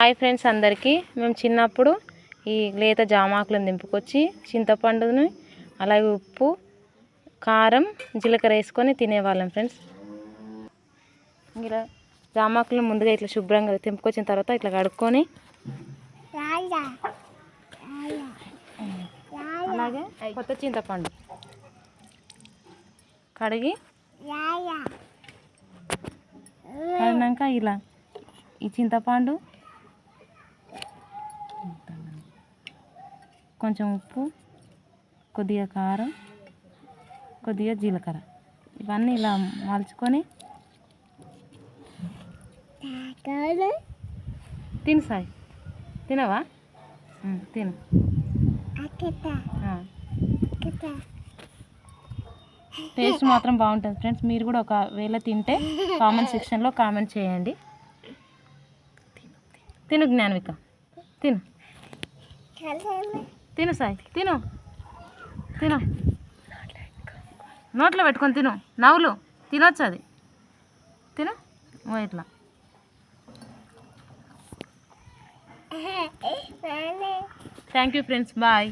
Hi friends అందరికీ. మేము చిన్నప్పుడు ఈ లేత జామాకులను దింపుకొచ్చి చింతపండుని అలాగే ఉప్పు కారం జీలకర్ర వేసుకొని తినేవాళ్ళం ఫ్రెండ్స్. ఇలా జామాకులను ముందుగా ఇట్లా శుభ్రంగా తెంపుకొచ్చిన తర్వాత ఇట్లా కడుక్కొని అలాగే కొత్త చింతపండు కడిగి కడిగినాక ఇలా ఈ చింతపండు కొంచెం ఉప్పు కొద్దిగా కారం కొద్దిగా జీలకర్ర. ఇవన్నీ ఇలా మలుచుకొని తిను సాయి. తినవా? తిను. టేస్ట్ మాత్రం బాగుంటుంది ఫ్రెండ్స్. మీరు కూడా ఒకవేళ తింటే కామెంట్ సెక్షన్లో కామెంట్ చేయండి. తిను జ్ఞానవిక. తిను. తిను సాయి తిను. తిను. నోట్లో పెట్టుకొని తిను. నవ్వులు. తినొచ్చు అది. తిను. ఇట్లా. Thank you friends bye